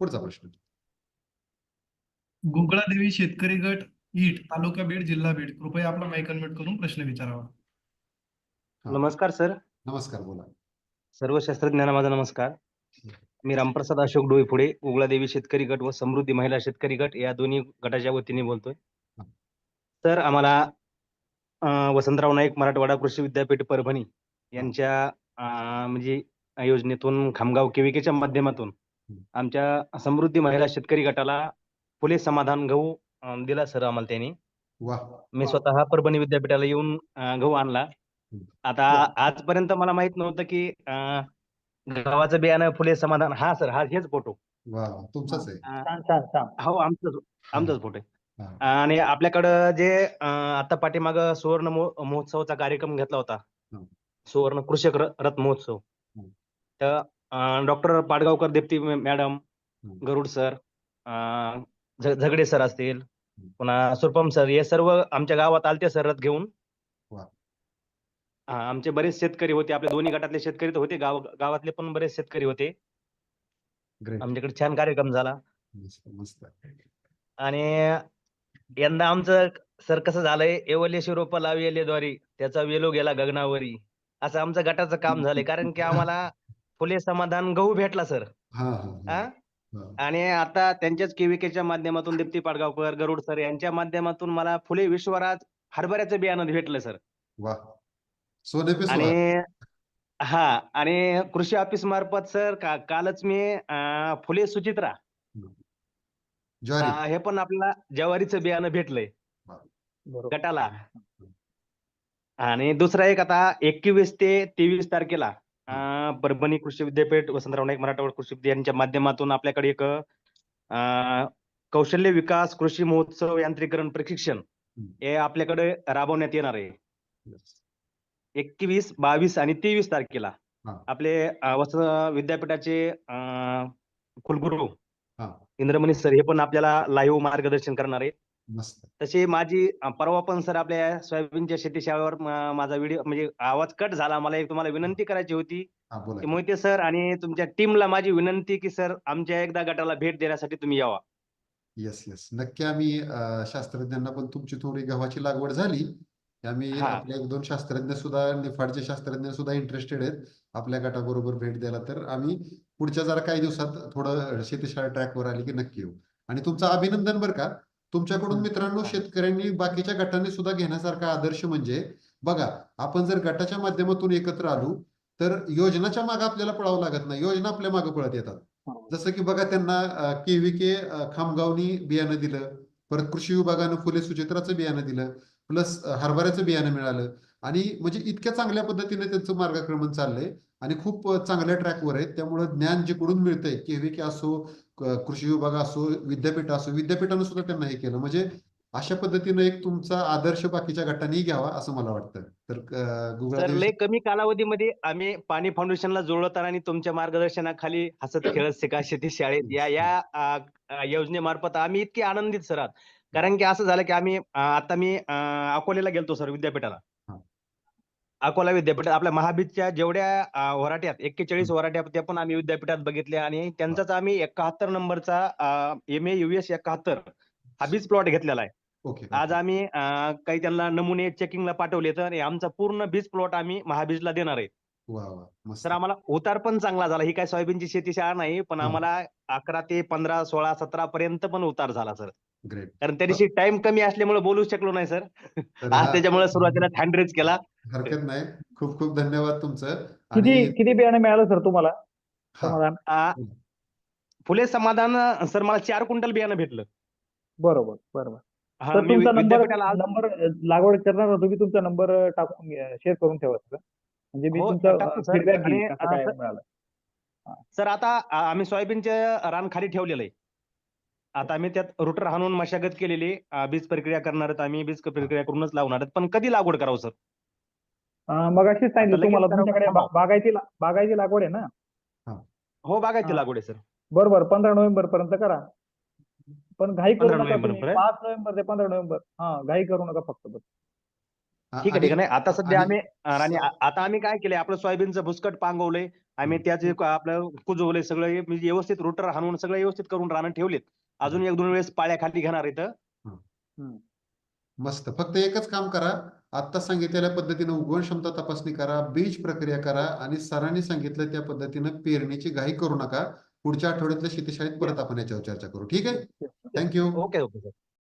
पुढचा प्रश्न गुगळादेवी शेतकरी गट ईट तालुका बीड जिल्हा बीड कृपया आपला माईक अनम्यूट करून प्रश्न विचारावा. नमस्कार सर नमस्कार बोला सर्व शास्त्रज्ञांना माझा नमस्कार मी रामप्रसाद अशोक डोईफुडे उगलादेवी शेतकरी गट व समृद्धी महिला शेतकरी गट या दोन्ही गटाच्या वतीने बोलतोय. तर आम्हाला वसंतराव नाईक मराठवाडा कृषी विद्यापीठ परभणी यांच्या म्हणजे योजनेतून खामगाव केविकेच्या माध्यमातून. आमच्या समृद्धी महिला शेतकरी गटाला फुले समाधान गहू अं, दिला सर आम्हाला त्यांनी. वा मी स्वतः परभणी विद्यापीठाला येऊन अं, गहू आणला. आता आजपर्यंत मला माहीत नव्हतं की अं, गव्हाचं बियाणं फुले समाधान हा सर हा हेच फोटो. वा तुमचाच आहे. अं, छान छान छान हो आमचाच आमचाच फोटो आहे. हा. आणि आपल्याकडं जे अं, आता पाठीमाग सुवर्ण महो- महोत्सवाचा कार्यक्रम घेतला होता. हं. सुवर्ण कृषक र- रथ महोत्सव. हं. तर doctor Padgaonkar Deepti madam. Garud sir Zagade sir असतील. पुन्हा सुरपम सर हे सर्व आमच्या गावात आलते सर रथ घेऊन. हा, आमचे बरेच शेतकरी होते आपल्या दोन्ही गटातले शेतकरी तर होते गाव गावातले पण बरेच शेतकरी होते आमच्याकडे छान कार्यक्रम झाला आणि यंदा आमचं सर कसं झालंय एवलेशी रोप लाविले द्वारी त्याचा वेलो गेला गगनावरी असं आमचं गटाचं काम झालंय कारण की आम्हाला फुले समाधान गहू भेटला सर. हा. आणि आता त्यांच्याच केविकेच्या माध्यमातून दीप्ती पाडगावकर गरुड सर यांच्या माध्यमातून मला फुले विश्वराज हरभऱ्याचं बियाणं भेटलं सर. वा. सोने पे आणि. हा आणि कृषी ऑफिस मार्फत सर का कालच मी अं, फुले सुचित्रा. ज्वारी. हे पण आपल्याला ज्वारीचं बियाणं भेटलंय. बरोबर. गटाला. आणि दुसरा एक आता एकवीस ते तेवीस तारखेला. अं, परभणी कृषी विद्यापीठ वसंतराव नाईक मराठवाडा कृषी विद्या यांच्या माध्यमातून आपल्याकडे एक अं, कौशल्य विकास कृषी महोत्सव यांत्रिकरण प्रशिक्षण. हे आपल्याकडे राबवण्यात येणार आहे. एकवीस बावीस आणि तेवीस तारखेला हा. आपले अं, वस विद्यापीठाचे अं, कुलगुरू हा इंद्रमणी सर हे पण आपल्याला लाईव्ह मार्गदर्शन करणार आहे मस्त तशी माझी परवा पण सर आपल्या सोयाबीनच्या शेती शाळेवर म- माझा व्हिडिओ म्हणजे आवाज कट झाला. मला एक तुम्हाला विनंती करायची होती मोहिते सर आणि तुमच्या टीमला माझी विनंती की सर आमच्या एकदा गटाला भेट देण्यासाठी तुम्ही यावा. Yes yes. नक्की आम्ही शास्त्रज्ञांना पण तुमची थोडी गव्हाची लागवड झाली. आम्ही हा. आपले एक दोन शास्त्रज्ञ सुद्धा निफाडचे शास्त्रज्ञ सुद्धा इंटरेस्टेड आहेत. आपल्या गटाबरोबर भेट द्यायला. तर आम्ही पुढच्या जरा काही दिवसात थोडं शेतीशाळा ट्रॅकवर आली की नक्की येऊ. आणि तुमचं अभिनंदन बरं का. तुमच्याकडून मित्रांनो शेतकऱ्यांनी बाकीच्या गटांनी सुद्धा घेण्यासारखा आदर्श म्हणजे बघा आपण जर गटाच्या माध्यमातून एकत्र आलो तर योजनाच्या मागे आपल्याला पळावं लागत नाही. योजना आपल्या मागे पळत येतात. जसं की बघा त्यांना केव्हीके खामगावनी बियाणं दिलं. परत कृषी विभागानं फुले सुचित्राचं बियाणं दिलं. प्लस हरभऱ्याचं बियाणं मिळालं. आणि म्हणजे इतक्या चांगल्या पद्धतीने त्यांचं मार्गक्रमण चाललंय. आणि खूप चांगल्या ट्रॅकवर आहेत. त्यामुळं ज्ञान जिकडून मिळतंय केव्हीके असो क- कृषी विभाग असो विद्यापीठ असो विद्यापीठानं सुद्धा त्यांना हे केलं. म्हणजे अशा पद्धतीनं एक तुमचा आदर्श बाकीच्या गटांनी घ्यावा असं मला वाटतं. तर लय कमी कालावधीमध्ये आम्ही पाणी फाउंडेशनला जुळवत आणि तुमच्या मार्गदर्शनाखाली हसत खेळत शिका शेती शाळेत या या योजनेमार्फत आम्ही इतके आनंदित सर. आहात कारण की असं झालं की आम्ही आता मी अकोल्याला गेलतो सर विद्यापीठाला. अकोला विद्यापीठ आपल्या महाबीजच्या जेवढ्या वराट्यात एक्केचाळीस वराट्या त्या पण आम्ही विद्यापीठात बघितल्या आणि त्यांचाच आम्ही एकाहत्तर नंबरचा एम ए युएस एकाहत्तर हा बीज प्लॉट घेतलेला आहे. ओके आज आम्ही काही त्यांना नमुने चेकिंगला पाठवले तर आमचा पूर्ण बीज प्लॉट आम्ही महाबीजला देणार आहे. तर आम्हाला उतार पण चांगला झाला. ही काय सोयाबीनची शेती शाळा नाही पण. आम्हाला अकरा ते पंधरा सोळा सतरा पर्यंत पण उतार झाला सर. ग्रेट. कारण त्या दिवशी टाइम कमी असल्यामुळे बोलू शकलो नाही सर. आज त्याच्यामुळे सुरुवातीला हँड रेज केला. हरकत नाही. खूप खूप धन्यवाद तुमचं. किती किती बियाणं मिळालं सर तुम्हाला? हा, समाधान? आ, फुले समाधान सर मला चार क्विंटल बियाणं भेटलं. बरोबर बरोबर. हा, तर मी तुमचा नंबर विद्यापीठाला. नंबर लागवड करणार होतो तुम्ही तुमचा नंबर टाकून शेअर करून ठेवा सर. म्हणजे मी हो, तुमचा सर. फीडबॅक आणि, घेईन कसं काय असं- मिळालं. सर आता आ, आम्ही सोयाबीनचे रान खाली ठेवलेलं आहे. आता आम्ही त्यात रुटर हाणून मशागत केलेली आ, बीज प्रक्रिया करणार आहेत आम्ही. बीज प्रक्रिया करूनच लावणार आहेत. पण कधी लागवड करावं सर? मग अशीच सांगितलं लगेच तुम्हाला करावं तुमच्याकडे बागायती ला- बागायती लागवड आहे ना हो बागायती हा. लागवड आहे सर बरोबर पंधरा नोव्हेंबर पर्यंत करा पण घाई करू 15 नका नोव्हेंबर तुम्ही. पर्यंत? पाच नोव्हेंबर ते पंधरा नोव्हेंबर हा घाई करू नका फक्त बस. ठीक आहे ठीक आहे नाही आता सध्या आणि- आम्ही अं, आणि आ- आता आम्ही काय केलंय आपलं सोयाबीनचं भुसकट पांगवलंय आम्ही. त्याचे क- आपलं कुजवले सगळं हे म्हणजे व्यवस्थित रोटर हाणून सगळं व्यवस्थित करून रानं ठेवलेत अजून एक दोन वेळेस पाळ्या खाली घेणार इथं मस्त फक्त एकच काम करा आता सांगितलेल्या पद्धतीने उगवण क्षमता तपासणी करा बीज प्रक्रिया करा आणि सरांनी सांगितलं त्या पद्धतीनं पेरणीची घाई करू नका. पुढच्या आठवड्यातल्या शेतीशाळेत परत आपण याच्यावर चर्चा करू. ठीक आहे? Thank you okay okay